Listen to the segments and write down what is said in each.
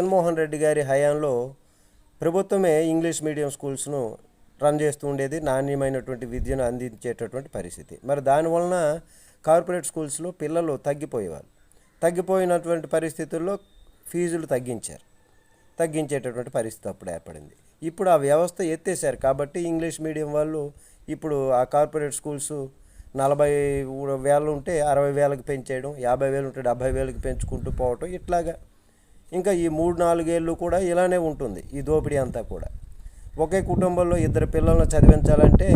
జగన్మోహన్ రెడ్డి గారి హయాంలో ప్రభుత్వమే ఇంగ్లీష్ మీడియం స్కూల్స్ను రన్ చేస్తూ ఉండేది నాణ్యమైనటువంటి విద్యను అందించేటటువంటి పరిస్థితి. మరి దానివలన కార్పొరేట్ స్కూల్స్లో పిల్లలు తగ్గిపోయేవారు. తగ్గిపోయినటువంటి పరిస్థితుల్లో ఫీజులు తగ్గించారు. తగ్గించేటటువంటి పరిస్థితి అప్పుడు ఏర్పడింది. ఇప్పుడు ఆ వ్యవస్థ ఎత్తేసారు కాబట్టి ఇంగ్లీష్ మీడియం వాళ్ళు ఇప్పుడు ఆ కార్పొరేట్ స్కూల్స్ నలభై వేలు ఉంటే అరవై వేలకు పెంచేయడం యాభై వేలు ఉంటే డెబ్భై వేలకు పెంచుకుంటూ పోవటం ఇట్లాగా ఇంకా ఈ మూడు నాలుగేళ్ళు కూడా ఇలానే ఉంటుంది ఈ దోపిడీ అంతా కూడా. ఒకే కుటుంబంలో ఇద్దరు పిల్లలను చదివించాలంటే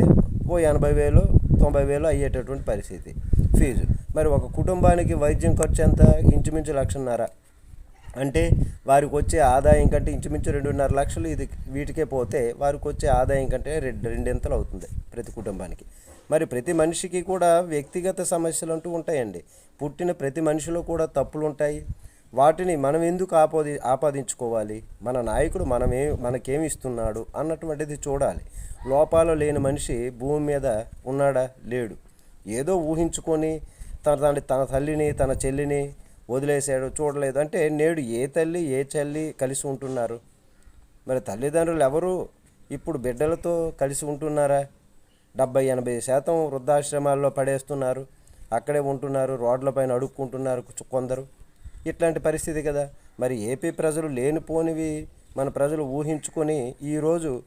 ఓ ఎనభై వేలు తొంభై వేలు అయ్యేటటువంటి పరిస్థితి. ఫీజు. మరి ఒక కుటుంబానికి వైద్యం ఖర్చు ఎంత? ఇంచుమించు లక్షన్నర. అంటే వారికి వచ్చే ఆదాయం కంటే ఇంచుమించు రెండున్నర లక్షలు ఇది వీటికే పోతే వారికి వచ్చే ఆదాయం కంటే రెండు రెండింతలు అవుతుంది ప్రతి కుటుంబానికి. మరి ప్రతి మనిషికి కూడా వ్యక్తిగత సమస్యలు అంటూ ఉంటాయండి. పుట్టిన ప్రతి మనిషిలో కూడా తప్పులు ఉంటాయి వాటిని మనం ఎందుకు ఆపోది ఆపాదించుకోవాలి? మన నాయకుడు మనమే మనకేమి ఇస్తున్నాడు అన్నటువంటిది చూడాలి. లోపాలు లేని మనిషి భూమి మీద ఉన్నాడా? లేడు. ఏదో ఊహించుకొని తన తన తన తల్లిని తన చెల్లిని వదిలేశాడు చూడలేదు. అంటే నేడు ఏ తల్లి ఏ చెల్లి కలిసి ఉంటున్నారు? మరి తల్లిదండ్రులు ఎవరు? ఇప్పుడు బిడ్డలతో కలిసి ఉంటున్నారా? డెబ్బై ఎనభై శాతం వృద్ధాశ్రమాల్లో పడేస్తున్నారు. అక్కడే ఉంటున్నారు రోడ్లపైన అడుక్కుంటున్నారు కొందరు. ఇట్లాంటి పరిస్థితి కదా. మరి ఏపీ ప్రజలు లేనిపోనివి మన ప్రజలు ఊహించుకొని ఈరోజు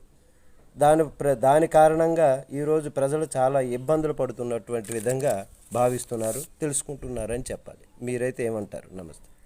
దాని ప్ర దాని కారణంగా ఈరోజు ప్రజలు చాలా ఇబ్బందులు పడుతున్నటువంటి విధంగా భావిస్తున్నారు తెలుసుకుంటున్నారని చెప్పాలి. మీరైతే ఏమంటారు? నమస్తే.